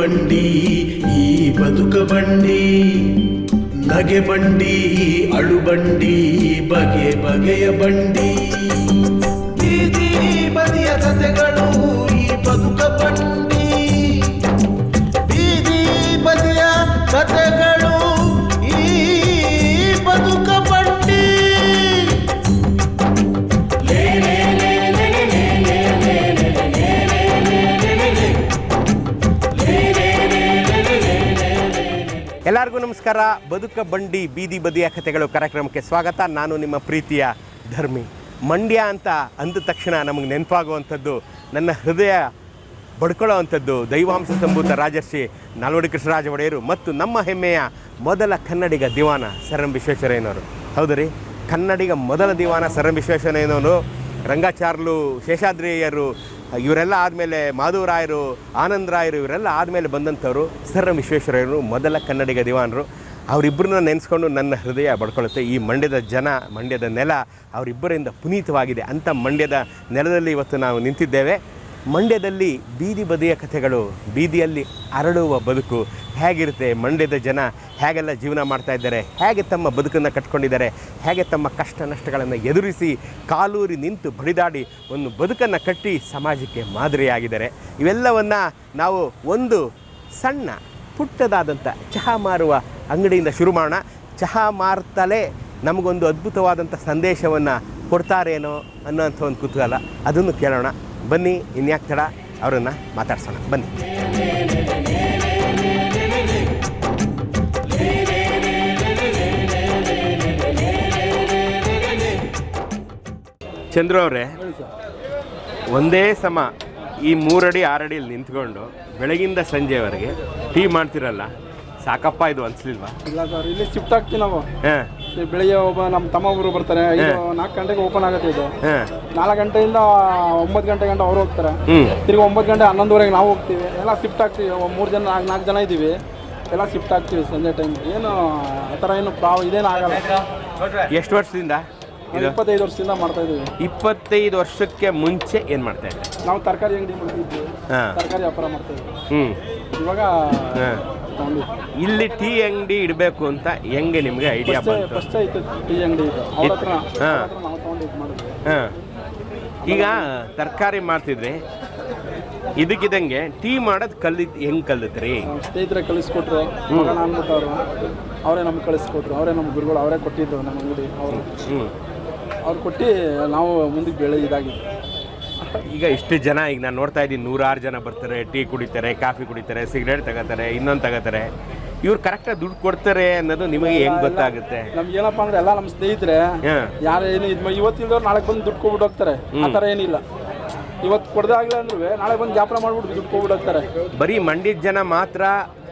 ಬಂಡಿ, ಈ ಬದುಕ ಬಂಡಿ, ನಗೆ ಬಂಡಿ, ಅಳು ಬಂಡಿ, ಬಗೆ ಬಗೆಯ ಬಂಡಿ. ಬೀದಿ ಬದಿಯ ಕಥೆಗಳು ಈ ಬದುಕ ಬಂಡಿ. ಬೀದಿ ಬದಿಯ ಕಥೆಗಳು ಎಲ್ಲರಿಗೂ ನಮಸ್ಕಾರ. ಬದುಕ ಬಂಡಿ, ಬೀದಿ ಬದಿಯ ಕಥೆಗಳು ಕಾರ್ಯಕ್ರಮಕ್ಕೆ ಸ್ವಾಗತ. ನಾನು ನಿಮ್ಮ ಪ್ರೀತಿಯ ಧರ್ಮಿ. ಮಂಡ್ಯ ಅಂತ ಅಂದ ತಕ್ಷಣ ನಮಗೆ ನೆನಪಾಗುವಂಥದ್ದು, ನನ್ನ ಹೃದಯ ಬಡ್ಕೊಳ್ಳೋವಂಥದ್ದು ದೈವಾಂಶ ಸಂಭೂತ ರಾಜರ್ಷಿ ನಾಲ್ವಡಿ ಕೃಷ್ಣರಾಜ ಒಡೆಯರು ಮತ್ತು ನಮ್ಮ ಹೆಮ್ಮೆಯ ಮೊದಲ ಕನ್ನಡಿಗ ದಿವಾನ ಸರ್ ಎಂ ವಿಶ್ವೇಶ್ವರಯ್ಯನವರು. ಹೌದು ರೀ, ಕನ್ನಡಿಗ ಮೊದಲ ದಿವಾನ ಸರ್ ಎಂ ವಿಶ್ವೇಶ್ವರಯ್ಯನವರು ರಂಗಾಚಾರ್ಲು ಶೇಷಾದ್ರಿಯರು ಇವರೆಲ್ಲ ಆದಮೇಲೆ ಮಾಧವರಾಯರು ಆನಂದ್ ರಾಯರು, ಇವರೆಲ್ಲ ಆದಮೇಲೆ ಬಂದಂಥವ್ರು ಸರ್ ವಿಶ್ವೇಶ್ವರಯ್ಯರು, ಮೊದಲ ಕನ್ನಡಿಗ ದಿವಾನರು. ಅವರಿಬ್ಬರನ್ನ ನೆನೆಸ್ಕೊಂಡು ನನ್ನ ಹೃದಯ ಬಡ್ಕೊಳ್ಳುತ್ತೆ ಈ ಮಂಡ್ಯದ ಜನ, ಮಂಡ್ಯದ ನೆಲ ಅವರಿಬ್ಬರಿಂದ ಪುನೀತವಾಗಿದೆ ಅಂಥ ಮಂಡ್ಯದ ನೆಲದಲ್ಲಿ ಇವತ್ತು ನಾವು ನಿಂತಿದ್ದೇವೆ. ಮಂಡ್ಯದಲ್ಲಿ ಬೀದಿ ಬದಿಯ ಕಥೆಗಳು, ಬೀದಿಯಲ್ಲಿ ಅರಳುವ ಬದುಕು ಹೇಗಿರುತ್ತೆ? ಮಂಡ್ಯದ ಜನ ಹೇಗೆಲ್ಲ ಜೀವನ ಮಾಡ್ತಾ ಇದ್ದಾರೆ? ಹೇಗೆ ತಮ್ಮ ಬದುಕನ್ನು ಕಟ್ಕೊಂಡಿದ್ದಾರೆ? ಹೇಗೆ ತಮ್ಮ ಕಷ್ಟ ನಷ್ಟಗಳನ್ನು ಎದುರಿಸಿ ಕಾಲೂರಿ ನಿಂತು ಬಡಿದಾಡಿ ಒಂದು ಬದುಕನ್ನು ಕಟ್ಟಿ ಸಮಾಜಕ್ಕೆ ಮಾದರಿಯಾಗಿದ್ದಾರೆ. ಇವೆಲ್ಲವನ್ನು ನಾವು ಒಂದು ಸಣ್ಣ ಪುಟ್ಟದಾದಂಥ ಚಹಾ ಮಾರುವ ಅಂಗಡಿಯಿಂದ ಶುರು ಮಾಡೋಣ. ಚಹಾ ಮಾರ್ತಲೇ ನಮಗೊಂದು ಅದ್ಭುತವಾದಂಥ ಸಂದೇಶವನ್ನು ಕೊಡ್ತಾರೇನೋ ಅನ್ನೋಂಥ ಒಂದು ಕುತೂಹಲ. ಅದನ್ನು ಕೇಳೋಣ. ಬನ್ನಿ ಇನ್ಯಾಕೆ ತಡ? ಅವರನ್ನು ಮಾತಾಡ್ಸೋಣ. ಬನ್ನಿ. ಚಂದ್ರು ಅವರೇ ಒಂದೇ ಸಮ ಈ ಮೂರಡಿ ಆರಡಿಯಲ್ಲಿ ನಿಂತ್ಕೊಂಡು ಬೆಳಗಿಂದ ಸಂಜೆವರೆಗೆ ಟೀ ಮಾಡ್ತಿರಲ್ಲ ಸಾಕಪ್ಪ ಇದು ಅನ್ಸ್ಲಿಲ್ವಾ? ಇಲ್ಲ ಸರ್ ಇಲ್ಲಿ ಶಿಫ್ಟ್ ಆಗ್ತೀವಿ ನಾವು. ಹಾಂ. ಬೆಳಿಗ್ಗೆ ಒಬ್ಬ ನಮ್ಮ ತಮ್ಮ ಒಬ್ರು ಬರ್ತಾರೆ ಇದು ನಾಲ್ಕು ಗಂಟೆಗೆ ಓಪನ್ ಆಗುತ್ತೆ ಇದು. ನಾಲ್ಕು ಗಂಟೆಯಿಂದ ಒಂಬತ್ತು ಗಂಟೆ ಗಂಟೆ ಅವ್ರು ಹೋಗ್ತಾರೆ. ತಿರ್ಗಿ ಒಂಬತ್ತು ಗಂಟೆ ಹನ್ನೊಂದುವರೆಗೆ ನಾವು ಹೋಗ್ತೀವಿ. ಎಲ್ಲ ಶಿಫ್ಟ್ ಆಗ್ತೀವಿ. ಮೂರು ಜನ ನಾಲ್ಕು ನಾಲ್ಕು ಜನ ಇದ್ದೀವಿ. ಎಲ್ಲ ಶಿಫ್ಟ್ ಆಗ್ತೀವಿ ಸಂಜೆ ಟೈಮ್ ಏನು ಆ ಥರ ಏನು ಪ್ರಾವ್ ಇದೇನು ಆಗಲ್ಲ. ಎಷ್ಟು ವರ್ಷದಿಂದ ಇಪ್ಪತ್ತೈದು ವರ್ಷದಿಂದ ಮಾಡ್ತಾ ಇದ್ದೀವಿ. ಇಪ್ಪತ್ತೈದು ವರ್ಷಕ್ಕೆ ಮುಂಚೆ ಏನು ಮಾಡ್ತಾ ನಾವು ತರಕಾರಿ ಅಂಗಡಿ ಮಾಡ್ತಿದ್ವಿ. ತರಕಾರಿ ವ್ಯಾಪಾರ ಮಾಡ್ತಾ ಇದ್ವಿ. ಇವಾಗ ಇಲ್ಲಿ ಟೀ ಅಂಗಡಿ ಇಡಬೇಕು ಅಂತ ಹೆಂಗೆ ನಿಮಗೆ ಐಡಿಯಾ ಬಂತು? ಹಾ. ಹಾಂ. ಈಗ ತರಕಾರಿ ಮಾಡ್ತಿದ್ರಿ ಇದಕ್ಕಿದಂಗೆ ಟೀ ಮಾಡೋದು ಕಲಿ ಹೆಂಗೆ ಕಲಿತ್ರಿ ಸ್ನೇಹಿತರೆ ಕಳಿಸ್ಕೊಟ್ರು. ಮಗನ ಅಂದ್ಬಿಟ್ಟು ಅವರು ಅವರೇ ನಮ್ಗೆ ಕಳಿಸ್ಕೊಟ್ರು. ಅವರೇ ನಮ್ಮ ಗುರುಗಳು ಅವರೇ ಕೊಟ್ಟಿದ್ರು ನಮ್ಮ ಅಂಗಡಿ. ಅವರು ಅವ್ರು ಕೊಟ್ಟು ನಾವು ಮುಂದಕ್ಕೆ ಬೆಳೆ ಇದಾಗಿದ್ದು ಈಗ ಇಷ್ಟು ಜನ ಈಗ ನಾನು ನೋಡ್ತಾ ಇದ್ದೀನಿ ನೂರಾರು ಜನ ಬರ್ತಾರೆ ಟೀ ಕುಡಿತಾರೆ ಕಾಫಿ ಕುಡಿತಾರೆ ಸಿಗರೇಟ್ ತಗೋತಾರೆ ಇನ್ನೊಂದು ತಗೋತಾರೆ. ಇವ್ರು ಕರೆಕ್ಟಾಗಿ ದುಡ್ಡು ಕೊಡ್ತಾರೆ ಅನ್ನೋದು ನಿಮಗೆ ಹೆಂಗೆ ಗೊತ್ತಾಗುತ್ತೆ? ನಮ್ಗೆ ಏನಪ್ಪ ಅಂದ್ರೆ ಎಲ್ಲ ನಮ್ಮ ಸ್ನೇಹಿತರೆ ಯಾರು ಏನು ಇದು ಇವತ್ತಿಲ್ದವ್ರು ನಾಳೆ ಬಂದು ದುಡ್ಡು ಕೊಟ್ಬಿಟ್ಟು ಹೋಗ್ತಾರೆ. ಆ ಥರ ಏನಿಲ್ಲ. ಇವತ್ತು ಕೊಡ್ದಾಗ್ಲೇ ಅಂದ್ರೆ ನಾಳೆ ಬಂದು ಜಾಪನ ಮಾಡ್ಬಿಟ್ಟು ದುಡ್ಡು ಕೊಟ್ಬಿಟ್ಟು ಹೋಗ್ತಾರೆ. ಬರೀ ಮಂಡ್ಯದ ಜನ ಮಾತ್ರ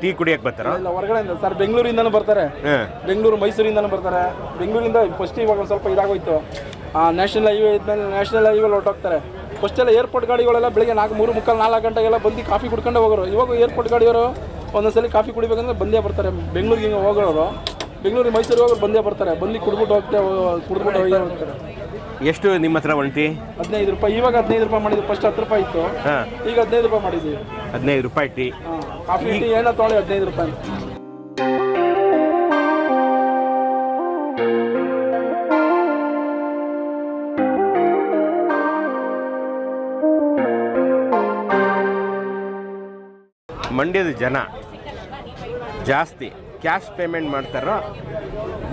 ಟೀ ಕುಡಿಯಕ್ಕೆ ಬರ್ತಾರೆ? ಇಲ್ಲ ಹೊರಗಡೆಯಿಂದ. ಸರ್ ಬೆಂಗಳೂರಿಂದನೂ ಬರ್ತಾರೆ. ಬೆಂಗಳೂರು ಮೈಸೂರಿಂದನೂ ಬರ್ತಾರೆ. ಬೆಂಗಳೂರಿಂದ ಫಸ್ಟ್ ಇವಾಗ ಒಂದು ಸ್ವಲ್ಪ ಇದಾಗೋಯ್ತು. ನ್ಯಾಷನಲ್ ಹೈವೇ ಇದ್ಮೇಲೆ ನ್ಯಾಷನಲ್ ಹೈವೇಲಿ ಹೊರಟೋಗ್ತಾರೆ. ಫಸ್ಟ್ ಎಲ್ಲ ಏರ್ಪೋರ್ಟ್ ಗಾಡಿಗಳೆಲ್ಲ ಬೆಳಿಗ್ಗೆ ನಾಲ್ಕು ಮೂರು ಮುಕ್ಕಾಲು ನಾಲ್ಕು ಗಂಟೆಗೆಲ್ಲ ಬಂದು ಕಾಫಿ ಕುಡ್ಕೊಂಡು ಹೋಗೋರು. ಇವಾಗ ಏರ್ಪೋರ್ಟ್ ಗಾಡಿಯವರು ಒಂದೊಂದ್ಸಲಿ ಕಾಫಿ ಕುಡಿಬೇಕಂದ್ರೆ ಬಂದೇ ಬರ್ತಾರೆ. ಬೆಂಗಳೂರಿಗೆ ಹಿಂಗೆ ಹೋಗೋರು. ಬೆಂಗಳೂರಿಗೆ ಮೈಸೂರಿಗೆ ಹೋಗೋರು ಬಂದೇ ಬರ್ತಾರೆ. ಬಂದು ಕುಡ್ಬಿಟ್ಟು ಹೋಗ್ತಾ ಕುಡ್ಬಿಟ್ಟು ಹೋಗಿ ಹೋಗ್ತಾರೆ ಎಷ್ಟು ನಿಮ್ಮ ಹತ್ರ ಒಂಟಿ ಹದಿನೈದು ರೂಪಾಯಿ. ಇವಾಗ ಹದಿನೈದು ರೂಪಾಯಿ ಮಾಡಿದ್ರು ಫಸ್ಟ್ ಹತ್ತು ರೂಪಾಯಿ ಇತ್ತು. ಈಗ ಹದಿನೈದು ರೂಪಾಯಿ ಮಾಡಿದ್ವಿ ಹದಿನೈದು ರೂಪಾಯಿ ಟೀ. ಕಾಫಿ ಟೀ ಏನೋ ತೊಗೊಳ್ಳಿ ಹದಿನೈದು ರೂಪಾಯಿ ಮಂಡ್ಯದ ಜನ ಜಾಸ್ತಿ ಕ್ಯಾಶ್ ಪೇಮೆಂಟ್ ಮಾಡ್ತಾರೋ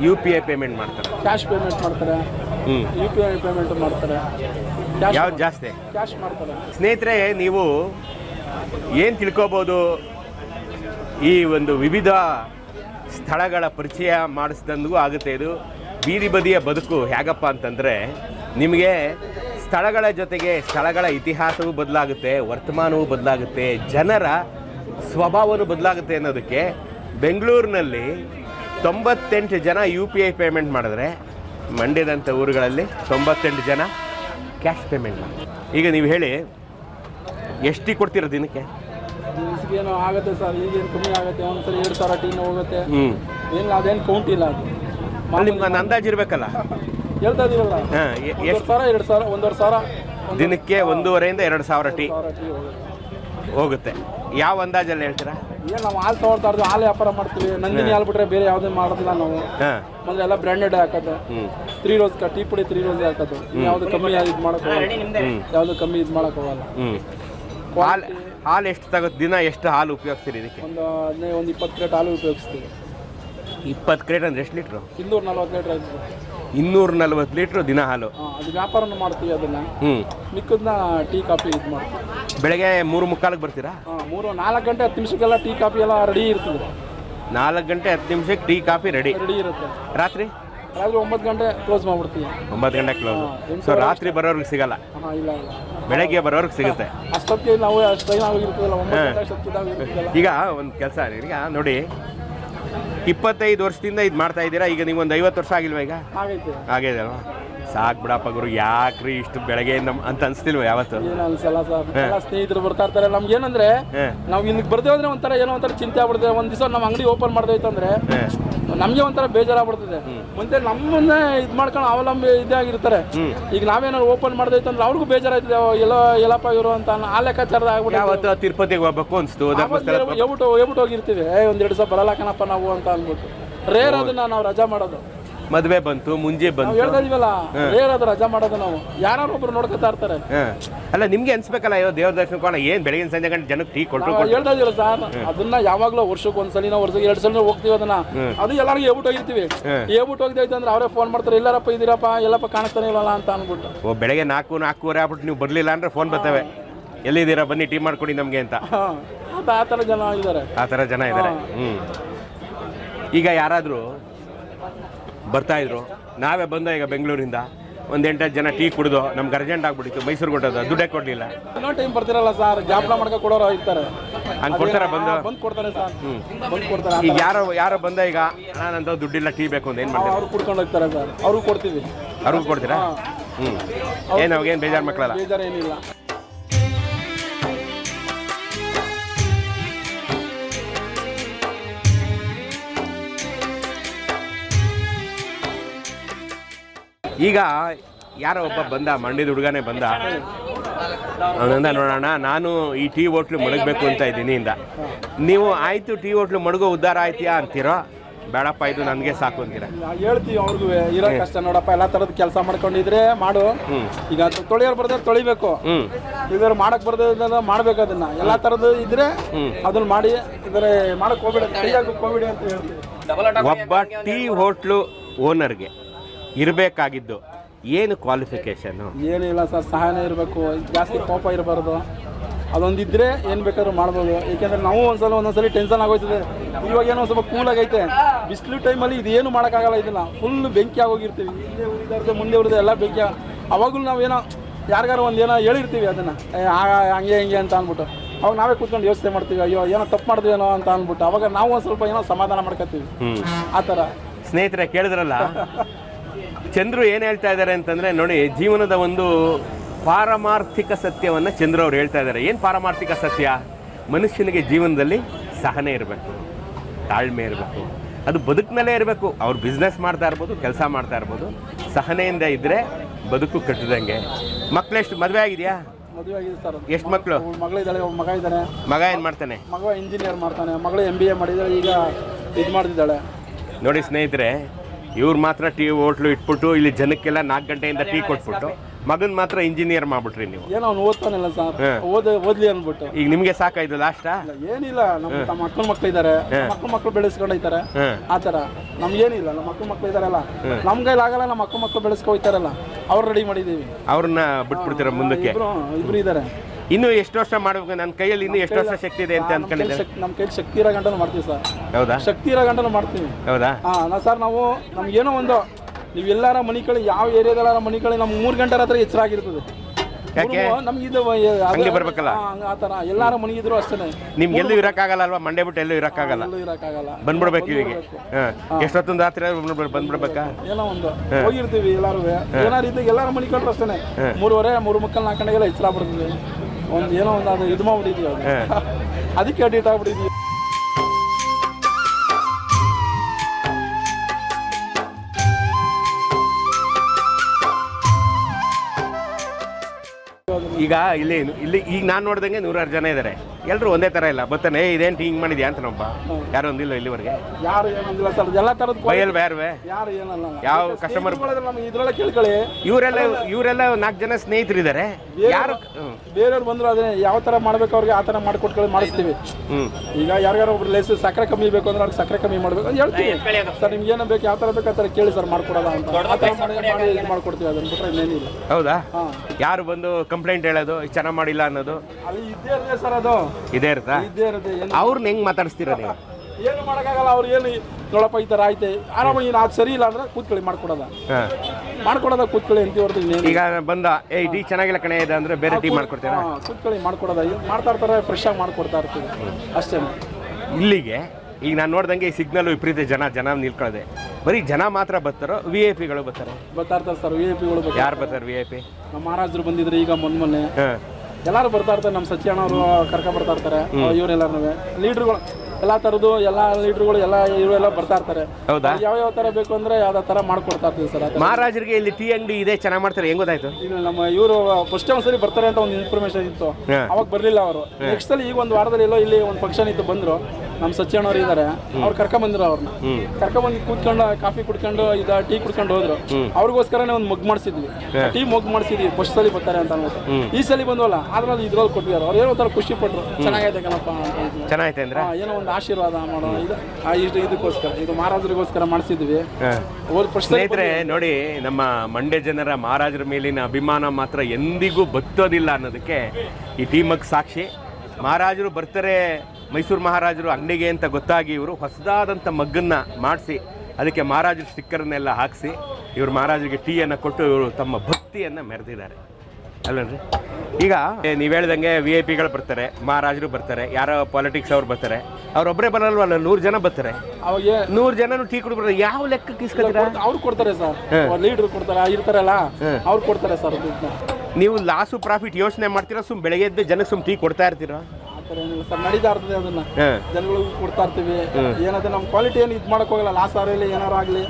ಯು ಪಿ ಐ ಪೇಮೆಂಟ್ ಮಾಡ್ತಾರೆ? ಕ್ಯಾಶ್ ಪೇಮೆಂಟ್ ಮಾಡ್ತಾರೆ. ಹ್ಞೂ ಯು ಪಿ ಐ ಪೇಮೆಂಟ್ ಮಾಡ್ತಾರೆ. ಯಾವ್ದು ಜಾಸ್ತಿ? ಕ್ಯಾಶ್ ಮಾಡ್ತಾರೆ. ಸ್ನೇಹಿತರೆ ನೀವು ಏನು ತಿಳ್ಕೊಬೋದು? ಈ ಒಂದು ವಿವಿಧ ಸ್ಥಳಗಳ ಪರಿಚಯ ಮಾಡಿಸ್ದಂಗೂ ಆಗುತ್ತೆ ಇದು. ಬೀದಿ ಬದಿಯ ಬದುಕು ಹೇಗಪ್ಪ ಅಂತಂದರೆ ನಿಮಗೆ ಸ್ಥಳಗಳ ಜೊತೆಗೆ ಸ್ಥಳಗಳ ಇತಿಹಾಸವೂ ಬದಲಾಗುತ್ತೆ ವರ್ತಮಾನವೂ ಬದಲಾಗುತ್ತೆ ಜನರ ಸ್ವಭಾವನೂ ಬದಲಾಗುತ್ತೆ ಅನ್ನೋದಕ್ಕೆ ಬೆಂಗಳೂರಿನಲ್ಲಿ ತೊಂಬತ್ತೆಂಟು ಜನ ಯು ಪಿ ಐ ಪೇಮೆಂಟ್ ಮಾಡಿದ್ರೆ ಮಂಡ್ಯದಂಥ ಊರುಗಳಲ್ಲಿ ತೊಂಬತ್ತೆಂಟು ಜನ ಕ್ಯಾಶ್ ಪೇಮೆಂಟ್ ಮಾಡ್ತಾರೆ. ಈಗ ನೀವು ಹೇಳಿ ಎಷ್ಟು ಕೊಡ್ತೀರ ದಿನಕ್ಕೆ? ಏನೋ ಆಗುತ್ತೆ ಸರ್ ಈಗೇನು ಕಮ್ಮಿ ಆಗುತ್ತೆ ಒಂದ್ಸರಿ ಎರಡು ಸಾವಿರ ಟೀನ್ ಹೋಗುತ್ತೆ. ಹ್ಞೂ ಅದೇನು ಕೌಂಟ್ ಇಲ್ಲ ಅದು. ನಿಮ್ಗೆ ಒಂದು ಅಂದಾಜು ಇರಬೇಕಲ್ಲ? ಹೇಳ್ತಾ ಇದ್ದೀರಲ್ಲ ಹಾಂ ಒಂದೂವರೆ ಎಷ್ಟು ಸಾವಿರ ಎರಡು ಸಾವಿರ ಒಂದೂವರೆ ಸಾವಿರ. ದಿನಕ್ಕೆ ಒಂದೂವರೆಯಿಂದ ಎರಡು ಸಾವಿರ ಟೀ. ಹೋಗುತ್ತೆ. ಯಾವ ಅಂದಾಜಲ್ಲಿ ಹೇಳ್ತೀರಾ? ಏನು ನಾವು ಹಾಲು ತಗೊಳ್ತಾ ಇರೋದು ಹಾಲು ವ್ಯಾಪಾರ ಮಾಡ್ತೀವಿ. ನಂದಿನಿ ಹಾಲು ಬಿಟ್ರೆ ಬೇರೆ ಯಾವುದೇ ಮಾಡೋದಿಲ್ಲ ನಾವು. ಹಾಂ. ಮೊದಲು ಎಲ್ಲ ಬ್ರ್ಯಾಂಡೆಡ್ ಹಾಕೋದು. ತ್ರೀ ರೋಸ್ ಟೀ ಪುಡಿ ತ್ರೀ ರೋಸ್ ಹಾಕೋದು. ಯಾವುದು ಕಮ್ಮಿ ಇದು ಮಾಡಕ್ ಯಾವುದು ಕಮ್ಮಿ ಇದು ಮಾಡಕ್ ಹೋಗಲ್ಲ. ಹ್ಞೂ ಹಾಲು ಹಾಲು ಎಷ್ಟು ತಗೋದು ದಿನ ಎಷ್ಟು ಹಾಲು ಉಪಯೋಗಿಸ್ತೀರಿ ಇದಕ್ಕೆ? ಒಂದು ಹದಿನೈದು ಒಂದು ಇಪ್ಪತ್ತು ಪ್ಲೇಟ್ ಹಾಲು ಉಪಯೋಗಿಸ್ತೀವಿ. ಇಪ್ಪತ್ತು ಕ್ರೇಟ್ ಅಂದ್ರೆ ಎಷ್ಟು ಲೀಟ್ರು? ಇನ್ನೂರ ನಲ್ವತ್ತು ಲೀಟ್ರ್ ಆಯ್ತು. ಇನ್ನೂರ ನಲ್ವತ್ತು ಲೀಟ್ರು ದಿನ ಹಾಲು. ಅದು ವ್ಯಾಪಾರನೂ ಮಾಡ್ತೀವಿ ಅದನ್ನ. ಹ್ಞೂ ಮಿಕ್ಕದನ್ನ ಟೀ ಕಾಫಿ ಇದು ಮಾಡ್ತೀವಿ. ಬೆಳಗ್ಗೆ ಮೂರು ಮುಕ್ಕಾಲಿಗೆ ಬರ್ತೀರಾ? ಹಾಂ ಮೂರು ನಾಲ್ಕು ಗಂಟೆ ಹತ್ತು ನಿಮಿಷಕ್ಕೆಲ್ಲ ಟೀ ಕಾಫಿ ಎಲ್ಲ ರೆಡಿ ಇರ್ತದೆ. ನಾಲ್ಕು ಗಂಟೆ ಹತ್ತು ನಿಮಿಷಕ್ಕೆ ಟೀ ಕಾಫಿ ರೆಡಿ. ರೆಡಿ ಇರುತ್ತೆ. ರಾತ್ರಿ? ರಾತ್ರಿ ಒಂಬತ್ತು ಗಂಟೆ ಕ್ಲೋಸ್ ಮಾಡ್ಬಿಡ್ತೀವಿ. ಒಂಬತ್ತು ಗಂಟೆ ಕ್ಲೋಸ್. ಸೊ ರಾತ್ರಿ ಬರೋರ್ಗೆ ಸಿಗಲ್ಲ. ಹಾಂ ಇಲ್ಲ ಇಲ್ಲ. ಬೆಳಗ್ಗೆ ಬರೋರ್ಗೆ ಸಿಗುತ್ತೆ. ಅಷ್ಟೊತ್ತಿಗೆ ನಾವು ಅಷ್ಟು ಟೈಮ್ ಆಗಿರ್ತದಲ್ಲ ಒಂಬತ್ತು ಗಂಟೆ ಅಷ್ಟೊತ್ತಿದಾಗ ಇರ್ತದಲ್ಲ. ಈಗ ಒಂದು ಕೆಲಸ ಈಗ ನೋಡಿ ಇಪ್ಪತ್ತೈದು ವರ್ಷದಿಂದ ಇದು ಮಾಡ್ತಾ ಇದ್ದೀರಾ? ಈಗ ನೀವು ಒಂದು ಐವತ್ತು ವರ್ಷ ಆಗಿಲ್ವಾ ಈಗ? ಆಗೈತೆ ಆಗಿದೆ ಅಲ್ವಾ? ಸಾಕು ಬಿಡಪ್ಪ ಗುರು ಯಾಕ್ರಿ ಇಷ್ಟು ಬೆಳಗ್ಗೆಯಿಂದ ಅಂತ ಅನ್ಸ್ತಿಲ್ವ ಯಾವತ್ತು? ಏನು ಅನ್ಸಲ್ಲ ಸರ್. ಎಲ್ಲ ಸ್ನೇಹಿತರು ಬರ್ತಾ ಇರ್ತಾರೆ. ನಮ್ಗೆ ಏನಂದ್ರೆ ನಾವು ಇಲ್ಲಿಗೆ ಬರ್ದೇವಂದ್ರೆ ಒಂಥರ ಏನೋ ಒಂಥರ ಚಿಂತೆ ಆಗ್ಬಿಡ್ತೇವೆ ಒಂದು ದಿವಸ ನಮ್ಮ ಅಂಗಡಿ ಓಪನ್ ಮಾಡ್ದೈತಂದ್ರೆ ನಮಗೆ ಒಂಥರ ಬೇಜಾರಾಗ್ಬಿಡ್ತದೆ. ಮುಂದೆ ನಮ್ಮನ್ನೇ ಇದು ಮಾಡ್ಕೊಂಡು ಅವಲಂಬಿ ಇದಾಗಿರ್ತಾರೆ ಈಗ ನಾವೇನಾದ್ರು ಓಪನ್ ಮಾಡ್ದೋಯ್ತಂದ್ರೆ ಅವ್ರಿಗೂ ಬೇಜಾರಾಯ್ತದೆ ಎಲ್ಲ ಎಲ್ಲೋ ಎಲ್ಲಪ್ಪ ಇವರು ಅಂತ ಆ ಲೆಕ್ಕಾಚಾರದ ಆಗ್ಬಿಟ್ಟು ತಿರುಪತಿಗೆ ಹೋಗ್ಬೇಕು ಅನಿಸ್ತು ಎಬಿಟ್ಟು ಹೋಗಿರ್ತೀವಿ. ಏ ಒಂದ್ ಎರಡು ದಿವಸ ಬರಲ್ಲ ಕಣಪ್ಪ ನಾವು ಅಂತ ಅಂದ್ಬಿಟ್ಟು. ರೇರ್ ಅದನ್ನ ನಾವು ರಜಾ ಮಾಡೋದು. ಮದುವೆ ಬಂತು ಮುಂಜೆ ಬಂತು. ಹೇಳ್ತಾ ಇದೀವಲ್ಲ ರೇರ್ ಅದು ರಜಾ ಮಾಡೋದು ನಾವು. ಯಾರು ಒಬ್ರು ನೋಡ್ಕೊತಾ ಇರ್ತಾರೆ? ಹಾಂ. ಅಲ್ಲ ನಿಮ್ಗೆ ಅನ್ಸ್ಬೇಕಲ್ಲ ಅಯ್ಯೋ ದೇವ್ರ ದರ್ಶನ ಕೊಡ ಏನು ಬೆಳಗಿನ ಸಂಜೆ ಗಂಟೆ ಜನಕ್ಕೆ ಟೀ ಕೊಟ್ಟರು ನಾವು ಹೇಳ್ತಾ ಇದೀವಲ್ಲ ಸರ್ ಅದನ್ನ ಯಾವಾಗ್ಲೂ ವರ್ಷಕ್ಕೆ ಒಂದ್ಸಲಿನ ವರ್ಷಕ್ಕೆ ಎರಡು ಸಲ ಹೋಗ್ತೀವಿ ಅದನ್ನ. ಅದು ಎಲ್ಲರಿಗೂ ಹೇಳ್ಬಿಟ್ಟು ಹೋಗಿರ್ತೀವಿ. ಹೇಳ್ಬಿಟ್ಟು ಹೋಗಿದ್ದೈತೆ ಅಂದ್ರೆ ಅವರೇ ಫೋನ್ ಮಾಡ್ತಾರೆ ಎಲ್ಲರಪ್ಪ ಇದೀರಪ್ಪ ಎಲ್ಲಪ್ಪ ಕಾಣಿಸ್ತಾನೆ ಇಲ್ಲ ಅಂತ ಅನ್ಬಿಟ್ಟು ಓ ಬೆಳಗ್ಗೆ ನಾಲ್ಕು ನಾಲ್ಕೂವರೆ ಆಗ್ಬಿಟ್ಟು ನೀವು ಬರಲಿಲ್ಲ ಅಂದ್ರೆ ಫೋನ್ ಬರ್ತವೆ. ಎಲ್ಲಿದ್ದೀರಾ ಬನ್ನಿ ಟೀ ಮಾಡ್ಕೊಡಿ ನಮಗೆ ಅಂತ. ಆತರ ಅದು ಆ ಥರ ಜನ ಇದ್ದಾರೆ. ಆ ಥರ ಜನ ಇದ್ದಾರೆ. ಹ್ಞೂ ಈಗ ಯಾರಾದರೂ ಬರ್ತಾ ಇದ್ರು. ನಾವೇ ಬಂದ ಈಗ ಬೆಂಗಳೂರಿಂದ. ಒಂದು ಎಂಟು ಜನ ಟೀ ಕುಡಿದು ನಮ್ಗೆ ಅರ್ಜೆಂಟ್ ಆಗ್ಬಿಟ್ಟಿತ್ತು. ಮೈಸೂರು ಕೊಟ್ಟದ್ದು ದುಡ್ಡೇ ಕೊಡಲಿಲ್ಲ. ಇನ್ನೂ ಟೈಮ್ ಬರ್ತಿರಲ್ಲ ಸರ್. ಜಾಪ್ಲ ಮಾಡ್ಕೊ ಕೊಡೋರು ಇರ್ತಾರೆ. ಹಂಗೆ ಕೊಡ್ತಾರೆ ಬಂದು. ಬಂದು ಕೊಡ್ತಾರೆ ಸರ್. ಬಂದು ಕೊಡ್ತಾರೆ ಈಗ ಯಾರೋ ಯಾರೋ ಬಂದ ಈಗ ನಾನಂತ ದುಡ್ಡಿಲ್ಲ ಟೀ ಬೇಕು ಅಂತ ಏನು ಮಾಡ್ತಾರೆ? ಅವ್ರು ಕುಡ್ಕೊಂಡು ಹೋಗ್ತಾರೆ ಸರ್. ಅವ್ರಿಗೂ ಕೊಡ್ತೀವಿ. ಅವ್ರಿಗೂ ಕೊಡ್ತೀರಾ? ಹ್ಞೂ ಏನು ಅವಾಗೇನು ಬೇಜಾರು ಮಕ್ಕಳಲ್ಲ ಬೇಜಾರೇನಿಲ್ಲ ಈಗ ಯಾರೋ ಒಬ್ಬ ಬಂದ ಮಂಡ್ಯದ ಹುಡುಗನೇ ಬಂದ. ಅವನಂದ ನೋಡೋಣ ನಾನು ಈ ಟೀ ಹೋಟ್ಲು ಮಡಗಬೇಕು ಅಂತ ಇದ್ದೀನಿ ಇಂದ ನೀವು ಆಯಿತು ಟೀ ಹೋಟ್ಲು ಮಡಗೋ ಉದ್ಧಾರ ಆಯ್ತೀಯಾ ಅಂತೀರೋ? ಬೇಡಪ್ಪ ಇದು ನನಗೆ ಸಾಕು ಅಂತೀರ? ಹೇಳ್ತೀವಿ ಅವ್ರಿಗೂ ಇರೋ ಕಷ್ಟ ನೋಡಪ್ಪ ಎಲ್ಲ ಥರದ ಕೆಲಸ ಮಾಡ್ಕೊಂಡಿದ್ರೆ ಮಾಡು. ಈಗ ತೊಳೆಯೋರು ಬರ್ದ್ರೆ ತೊಳಿಬೇಕು. ಇದ್ರ ಮಾಡಕ್ ಬರ್ದ ಮಾಡ್ಬೇಕು ಅದನ್ನ. ಎಲ್ಲ ತರದ್ದು ಇದ್ರೆ ಅದನ್ನ ಮಾಡಿ ಇದ್ರೆ ಮಾಡಕ್ ಹೋಗ್ಬೇಡ ಕೈಯಾಗ ಕೋವಿಡ್ ಅಂತ ಹೇಳ್ತೀವಿ. ಒಬ್ಬ ಟೀ ಹೋಟ್ಲು ಓನರ್ಗೆ. ಇರಬೇಕಾಗಿದ್ದು. ಏನು ಕ್ವಾಲಿಫಿಕೇಷನ್ನು ಏನಿಲ್ಲ ಸರ್ ಸಹನೆ ಇರಬೇಕು. ಜಾಸ್ತಿ ಕೋಪ ಇರಬಾರ್ದು. ಅದೊಂದಿದ್ರೆ ಏನು ಬೇಕಾದ್ರೂ ಮಾಡ್ಬೋದು. ಏಕೆಂದ್ರೆ ನಾವು ಒಂದ್ಸಲ ಒಂದೊಂದ್ಸಲಿ ಟೆನ್ಷನ್ ಆಗೋಯ್ತದೆ. ಇವಾಗ ಏನೋ ಒಂದ್ ಸ್ವಲ್ಪ ಕೂಲ್ ಆಗೈತೆ. ಬಿಸಿಲು ಟೈಮಲ್ಲಿ ಇದು ಏನು ಮಾಡೋಕ್ಕಾಗಲ್ಲ ಇದನ್ನ. ಫುಲ್ ಬೆಂಕಿ ಆಗೋಗಿರ್ತೀವಿ. ಹಿಂದೆ ಉರಿದಾರ್ದು ಮುಂದೆ ಉರಿದ ಎಲ್ಲ ಬೆಂಕಿ ಅವಾಗಲೂ ನಾವೇನೋ ಯಾರಿಗಾರು ಒಂದು ಏನೋ ಹೇಳಿರ್ತೀವಿ ಅದನ್ನು. ಹಂಗೆ ಹಿಂಗೆ ಅಂತ ಅಂದ್ಬಿಟ್ಟು. ಅವಾಗ ನಾವೇ ಕೂತ್ಕೊಂಡು ಯೋಚನೆ ಮಾಡ್ತೀವಿ ಅಯ್ಯೋ ಏನೋ ತಪ್ಪು ಮಾಡಿದ್ವೇನೋ ಅಂತ ಅಂದ್ಬಿಟ್ಟು. ಅವಾಗ ನಾವು ಒಂದು ಸ್ವಲ್ಪ ಏನೋ ಸಮಾಧಾನ ಮಾಡ್ಕೋತೀವಿ. ಆ ಥರ. ಸ್ನೇಹಿತರೆ ಕೇಳಿದ್ರಲ್ಲ? ಚಂದ್ರು ಏನು ಹೇಳ್ತಾ ಇದ್ದಾರೆ ಅಂತಂದರೆ ನೋಡಿ ಜೀವನದ ಒಂದು ಪಾರಮಾರ್ಥಿಕ ಸತ್ಯವನ್ನು ಚಂದ್ರು ಅವ್ರು ಹೇಳ್ತಾ ಇದ್ದಾರೆ. ಏನು ಪಾರಮಾರ್ಥಿಕ ಸತ್ಯ? ಮನುಷ್ಯನಿಗೆ ಜೀವನದಲ್ಲಿ ಸಹನೆ ಇರಬೇಕು ತಾಳ್ಮೆ ಇರಬೇಕು. ಅದು ಬದುಕಿನಲ್ಲೇ ಇರಬೇಕು. ಅವ್ರು ಬಿಸ್ನೆಸ್ ಮಾಡ್ತಾ ಇರ್ಬೋದು ಕೆಲಸ ಮಾಡ್ತಾ ಇರ್ಬೋದು. ಸಹನೆಯಿಂದ ಇದ್ದರೆ ಬದುಕು ಕಟ್ಟದಂಗೆ. ಮಕ್ಕಳೆಷ್ಟು ಮದುವೆ ಆಗಿದೆಯಾ? ಮದುವೆ ಆಗಿದೆ ಸರ್. ಎಷ್ಟು ಮಕ್ಕಳು ಮಗಳಿದ್ದಾಳೆ ಒಬ್ಬ ಮಗ ಇದ್ದಾನೆ. ಮಗ ಏನು ಮಾಡ್ತಾನೆ? ಮಗ ಇಂಜಿನಿಯರ್ ಮಾಡ್ತಾನೆ. ಮಗಳು ಎಂ ಬಿ ಎ ಮಾಡಿದ್ದಾಳೆ ಈಗ ಇದು ಮಾಡ್ತಿದ್ದಾಳೆ. ನೋಡಿ ಸ್ನೇಹಿತರೆ ಇವ್ರು ಮಾತ್ರ ಟೀ ಹೋಟ್ಲು ಇಟ್ಬಿಟ್ಟು ಇಲ್ಲಿ ಜನಕ್ಕೆಲ್ಲ ನಾಲ್ಕು ಗಂಟೆಯಿಂದ ಟೀ ಕೊಟ್ಬಿಟ್ಟು ಮಗನ್ ಮಾತ್ರ ಇಂಜಿನಿಯರ್ ಮಾಡ್ಬಿಟ್ರಿ ನೀವು. ಏನೋ ಅವ್ನು ಓದ್ತಾನಲ್ಲ ಸರ್. ಓದ ಓದ್ಲಿ ಅನ್ಬಿಟ್ಟು ಈಗ ನಿಮ್ಗೆ ಸಾಕಾಯ್ತು ಲಾಸ್ಟ್ ಏನಿಲ್ಲ ನಮ್ಮ ತಮ್ಮ ಮಕ್ಕಳ ಮಕ್ಕಳು ಇದ್ದಾರೆ ಮಕ್ಕಳು ಮಕ್ಕಳು ಬೆಳೆಸ್ಕೊಂಡೈತಾರೆ ಹಾಂ. ಆತರ ನಮ್ಗೇನಿಲ್ಲ ನಮ್ಮ ಮಕ್ಕಳು ಮಕ್ಳು ಇದಾರಲ್ಲ. ನಮ್ ಕೈಲಿ ಆಗಲ್ಲ ನಮ್ಮ ಮಕ್ಕಳು ಮಕ್ಕಳು ಬೆಳೆಸ್ಕೊಯ್ತಾರಲ್ಲ. ಅವ್ರು ರೆಡಿ ಮಾಡಿದೀವಿ ಅವ್ರನ್ನ ಬಿಟ್ಬಿಡ್ತೀರ ಮುಂದಕ್ಕೆ? ಇಬ್ರು ಇಬ್ರು ಇದ್ದಾರೆ ಇನ್ನು ಎಷ್ಟು ವರ್ಷ ಮಾಡಬೇಕು ನನ್ನ ಕೈಯಲ್ಲಿ ಇನ್ನು ಎಷ್ಟು ವರ್ಷ ಶಕ್ತಿ ಇದೆ ಅಂತ ಅನ್ಕೊಂಡಿದ್ದೆ ನಮ್ಮ ಕೈಲಿ ಶಕ್ತಿ ಇರೋ ಗಂಟಲು ಮಾಡ್ತೀವಿ ಸರ್. ಹೌದಾ? ಶಕ್ತಿ ಇರೋ ಗಂಟಲು ಮಾಡ್ತೀವಿ. ಹೌದಾ? ಹಾಂ ನಾ ಸರ್ ನಾವು ನಮ್ಗೇನೋ ಒಂದು ನೀವು ಎಲ್ಲಾರ ಮನೆ ಕಡೆ ಯಾವ ಏರಿಯಾದಲ್ಲಾರ ಮನೆ ನಮ್ಮ ನಮ್ಗೆ ಮೂರು ಗಂಟೆ ರಾತ್ರಿ ಎಚ್ಚರ ಆಗಿರ್ತದೆ ಯಾಕೆ? ನಮ್ಗೆ ಇದು ಹಂಗೆ ಬರ್ಬೇಕಲ್ಲ? ಆ ಥರ. ಎಲ್ಲಾರ ಮನೆಗಿದ್ರು ಅಷ್ಟೇ. ನಿಮ್ಗೆ ಎಲ್ಲೂ ಇರೋಕ್ಕಾಗಲ್ಲ ಅಲ್ವಾ? ಮಂಡೆ ಬಿಟ್ಟು ಎಲ್ಲೂ ಇರೋಕ್ಕಾಗಲ್ಲ? ಎಲ್ಲೂ ಇರೋಕ್ಕಾಗಲ್ಲ. ಬಂದ್ಬಿಡ್ಬೇಕು ಇಲ್ಲಿಗೆ. ಹಾಂ. ಎಷ್ಟೊತ್ತೊಂದು ರಾತ್ರಿ ಬಂದ್ಬಿಡಬೇಕಾ ಏನೋ ಒಂದು. ಹೋಗಿರ್ತೀವಿ ಎಲ್ಲಾರು. ಏನಾರು ಇದ್ದಾಗ ಎಲ್ಲಾರ ಮನೆ ಕಂಡ್ರು ಅಷ್ಟೇ ಮೂರುವರೆ ಮೂರು ಮುಕ್ಕಲ್ ನಾಲ್ಕು ಗಂಟೆಗೆಲ್ಲ ಎಚ್ಚರ ಬಿಡ್ತೀವಿ ಒಂದು ಏನೋ ಒಂದು ಅದು ಇದು ಮಾಡ್ಬಿಟ್ಟಿದ್ವಿ ಅದು. ಅದಕ್ಕೆ ಅಡಿಟ್ ಆಗ್ಬಿಟ್ಟಿದ್ವಿ. ಈಗ ಇಲ್ಲಿ ಇಲ್ಲಿ ಈಗ ನಾನು ನೋಡ್ದಂಗೆ ನೂರಾರು ಜನ ಇದ್ದಾರೆ ಎಲ್ಲರೂ ಒಂದೇ ಥರ ಇಲ್ಲ. ಬರ್ತಾನೆ "ಏ, ಇದೇನು ಹಿಂಗೆ ಮಾಡಿದ್ಯಾ? ಅಂತ ನೊಬ್ಬ ಯಾರು ಒಂದಿಲ್ಲ ಇಲ್ಲಿವರೆಗೆ. ಯಾರು ಏನಂದಿಲ್ಲ ಸರ್. ಎಲ್ಲ ಥರದ ಬೈಯಲ್ ಬೇರ್ವೆ ಯಾರು ಏನಲ್ಲ ಯಾವ ಕಸ್ಟಮರ್ ನಮ್ಗೆ ಇದ್ರೊಳಗೆ ಕೇಳ್ಕೊಳ್ಳಿ. ಇವರೆಲ್ಲ ಇವರೆಲ್ಲ ನಾಲ್ಕು ಜನ ಸ್ನೇಹಿತರಿದ್ದಾರೆ ಯಾರು ಹ್ಮ್. ಬೇರೆಯವ್ರು ಬಂದ್ರು ಅದೇ ಯಾವ ಥರ ಮಾಡ್ಬೇಕು ಅವ್ರಿಗೆ ಆ ಥರ ಮಾಡ್ಕೊಟ್ಕೊಳ್ಳಿ ಮಾಡಿಸ್ತೀವಿ. ಹ್ಮ್. ಈಗ ಯಾರ್ಯಾರು ಒಬ್ರು ಲೇಸ್ ಸಕ್ಕರೆ ಕಮ್ಮಿ ಬೇಕು ಅಂದ್ರೆ ಅವ್ರಿಗೆ ಸಕ್ಕರೆ ಕಮ್ಮಿ ಮಾಡ್ಬೇಕು. ಅಂತ ಹೇಳ್ತೀವಿ. ಸರ್ ನಿಮ್ಗೆ ಏನೋ ಬೇಕು ಯಾವ ಥರ ಬೇಕು ಆ ಥರ ಕೇಳಿ ಸರ್ ಮಾಡ್ಕೊಡೋದ ಅಂತ. ಆ ಥರ ಮಾಡಿ ಮಾಡಿ ಇದು ಮಾಡ್ಕೊಡ್ತೀವಿ. ಅದನ್ನ ಬಿಟ್ಟರೆ ಇನ್ನೇನಿಲ್ಲ ಹೌದಾ? ಯಾರು ಬಂದು ಕಂಪ್ಲೇಂಟ್ ಹೇಳೋದು ಚೆನ್ನಾಗಿ ಮಾಡಿಲ್ಲ ಅನ್ನೋದು? ಅಲ್ಲಿ ಇದ್ದೇ ಸರ್ ಅದು. ಇದೇ ಇರುತ್ತಾ? ಇದ್ದೇ ಇರುತ್ತೆ ಏನು ಅವ್ರನ್ನ ಹೆಂಗ್ ಮಾತಾಡಿಸ್ತೀರ ನೀವು? ಏನು ಮಾಡೋಕ್ಕಾಗಲ್ಲ ಅವ್ರು ಏನು ನೋಡಪ್ಪ ಈ ಥರ ಆರಾಮ ಆರಾಮಾಗಿ ಅದು ಸರಿ ಇಲ್ಲ ಅಂದ್ರೆ ಕೂತ್ಕೊಳ್ಳಿ ಮಾಡ್ಕೊಡೋದ. ಹಾ. ಮಾಡ್ಕೊಡೋದ ಕೂತ್ಕೊಳ್ಳಿ ಅಂತ ಹೊರತು ಇನ್ನೇನು ಈಗ ಬಂದ ಏ ಟೀ ಚೆನ್ನಾಗಿಲ್ಲ ಕಣೆ ಇದೆ ಅಂದ್ರೆ ಬೇರೆ ಟೀ ಮಾಡ್ಕೊಡ್ತೀರಾ? ಹಾಂ ಕೂತ್ಕೊಳ್ಳಿ ಮಾಡ್ಕೊಡೋದ. ಇದು ಮಾಡ್ತಾ ಇರ್ತಾರೆ ಫ್ರೆಶ್ ಆಗಿ ಮಾಡ್ಕೊಡ್ತಾ ಇರ್ತೀವಿ. ಅಷ್ಟೇ. ಇಲ್ಲಿಗೆ ಈಗ ನಾನು ನೋಡ್ದಂಗೆ ಈ ಸಿಗ್ನಲ್ ವಿಪರೀತ ಜನ ಜನ ನಿಲ್ಕೊಳ್ಳದೆ. ಬರೀ ಜನ ಮಾತ್ರ ಬರ್ತಾರೋ ವಿ ಐ ಪಿಗಳು ಬರ್ತಾರೆ? ಬರ್ತಾ ಇರ್ತಾರೆ ಸರ್ ವಿ ಐ ಪಿಗಳು ಯಾರು ಬರ್ತಾರೆ ವಿ ಐ ಪಿ ನಮ್ಮ ಮಹಾರಾಜರು ಬಂದಿದ್ರು ಈಗ ಮೊನ್ನೆ ಮೊನ್ನೆ ಹಾಂ. ಎಲ್ಲರೂ ಬರ್ತಾ ಇರ್ತಾರೆ ನಮ್ಮ ಸತ್ಯಣ್ಣವರು ಕರ್ಕ ಬರ್ತಾ ಇರ್ತಾರೆ ಇವರೆಲ್ಲರೂ ಲೀಡ್ರುಗಳು ಎಲ್ಲ ತರದ್ದು ಎಲ್ಲ ಲೀಡ್ರುಗಳು ಎಲ್ಲ ಇವರೆಲ್ಲ ಬರ್ತಾ ಇರ್ತಾರೆ. ಹೌದಾ? ಯಾವ ಯಾವ ತರ ಬೇಕು ಅಂದ್ರೆ ಯಾವ ತರ ಮಾಡ್ಕೊಡ್ತಾ ಇರ್ತೀವಿ ಸರ್. ಮಹಾರಾಜರಿಗೆ ಇಲ್ಲಿ ಟೀ ಅಂಗಡಿ ಇದೆ ಚೆನ್ನಾಗಿ ಮಾಡ್ತಾರೆ ಹೆಂಗ್ ಗೊತ್ತಾಯ್ತು? ಇಲ್ಲಿ ನಮ್ಮ ಇವರು ಫಸ್ಟ್ ಒಂದ್ಸರಿ ಬರ್ತಾರೆ ಅಂತ ಒಂದು ಇನ್ಫಾರ್ಮೇಶನ್ ಇತ್ತು. ಹಾ. ಅವಾಗ ಬರ್ಲಿಲ್ಲ ಅವರು. ನೆಕ್ಸ್ಟ್ ಅಲ್ಲಿ ಈಗ ಒಂದು ವಾರದಲ್ಲಿ ಎಲ್ಲೋ ಇಲ್ಲಿ ಒಂದು ಫಂಕ್ಷನ್ ಇತ್ತು ಬಂದರು. ನಮ್ಮ ಸಚಿವರು ಇದ್ದಾರೆ ಅವ್ರು ಕರ್ಕೊಂಡ್ ಬಂದ್ರು ಅವ್ರನ್ನ ಕರ್ಕೊಂಡ್ ಕೂತ್ಕೊಂಡು ಕಾಫಿ ಕುಡ್ಕೊಂಡು ಇದ ಟೀ ಕುಡ್ಕೊಂಡು ಹೋದ್ರು. ಅವ್ರಿಗೋಸ್ಕರನೇ ಒಂದು ಮಗ್ ಮಾಡಿಸಿದ್ವಿ. ಟೀ ಮಗ್ ಮಾಡಿಸಿದ್ವಿ ಫಸ್ಟ್ ಸಲ ಬರ್ತಾರೆ ಅಂತ ಅನ್ಬಿಟ್ಟು. ಈ ಸಲ ಬಂದ್ವಲ್ಲ ಅದು ಇದ್ರಲ್ಲಿ ಕೊಟ್ಟಿದ್ರು ಅವ್ರು ಏನೋ ಒಂಥರ ಖುಷಿ ಪಟ್ರು. ಚೆನ್ನಾಗೈತೆ ಕಣಪ್ಪ. ಚೆನ್ನಾಗೈತೆ ಅಂದ್ರೆ? ಏನೋ ಒಂದು ಆಶೀರ್ವಾದ ಮಾಡೋ ಇದು ಇದು ಇದಕ್ಕೋಸ್ಕರ ಇದು ಮಹಾರಾಜರಿಗೋಸ್ಕರ ಮಾಡಿಸಿದ್ವಿ. ಸ್ನೇಹಿತರೆ ನೋಡಿ ನಮ್ಮ ಮಂಡ್ಯ ಜನರ ಮಹಾರಾಜರ ಮೇಲಿನ ಅಭಿಮಾನ ಮಾತ್ರ ಎಂದಿಗೂ ಬತ್ತೋದಿಲ್ಲ ಅನ್ನೋದಕ್ಕೆ ಈ ಟೀಮಗ್ ಸಾಕ್ಷಿ. ಮಹಾರಾಜರು ಬರ್ತಾರೆ ಮೈಸೂರು ಮಹಾರಾಜರು ಅಂಗಡಿಗೆ ಅಂತ ಗೊತ್ತಾಗಿ ಇವರು ಹೊಸದಾದಂಥ ಮಗ್ಗನ್ನ ಮಾಡಿಸಿ ಅದಕ್ಕೆ ಮಹಾರಾಜರ ಸ್ಟಿಕ್ಕರ್ನೆಲ್ಲ ಹಾಕಿಸಿ ಇವರು ಮಹಾರಾಜರಿಗೆ ಟೀಯನ್ನು ಕೊಟ್ಟು ಇವರು ತಮ್ಮ ಭಕ್ತಿಯನ್ನು ಮೆರೆದಿದ್ದಾರೆ. ಅಲ್ಲನ್ರಿ ಈಗ ನೀವು ಹೇಳ್ದಂಗೆ ವಿ ಐ ಪಿಗಳು ಬರ್ತಾರೆ ಮಹಾರಾಜರು ಬರ್ತಾರೆ ಯಾರೋ ಪಾಲಿಟಿಕ್ಸ್ ಅವ್ರು ಬರ್ತಾರೆ ಅವ್ರೊಬ್ಬರೇ ಬರಲ್ವಲ್ಲ ನೂರು ಜನ ಬರ್ತಾರೆ. ಅವಾಗ ನೂರು ಜನನು ಟೀ ಕುಡಿದ್ರೆ ಯಾವ ಲೆಕ್ಕಕ್ಕೆ ಇಸ್ಕೊತೀರಾ? ಅವ್ರು ಕೊಡ್ತಾರೆ ಸರ್ ಲೀಡರ್ ಕೊಡ್ತಾರೆ ಇರ್ತಾರಲ್ಲ ಅವ್ರು ಕೊಡ್ತಾರೆ ಸರ್ ನೀವು ಲಾಸು ಪ್ರಾಫಿಟ್ ಯೋಚನೆ ಮಾಡ್ತೀರಾ ಸುಮ್ ಬೆಳಗ್ಗೆ ಎದ್ದು ಜನಕ್ಕೆ ಸುಮ್ ಟೀ ಕೊಡ್ತಾ ಇರ್ತೀರಾ? ಏನಿಲ್ಲ ಸರ್. ನಡೀತಾ ಇರ್ತದೆ ಅದನ್ನ. ಜನಗಳಿಗೂ ಕೊಡ್ತಾ ಇರ್ತೀವಿ. ಏನಂದ್ರೆ ನಮ್ಮ ಕ್ವಾಲಿಟಿ ಏನು ಇದು ಮಾಡಕ್ ಹೋಗಲ್ಲ. ಲಾಸ್ ಆಗಲಿ ಏನಾರು ಆಗಲಿ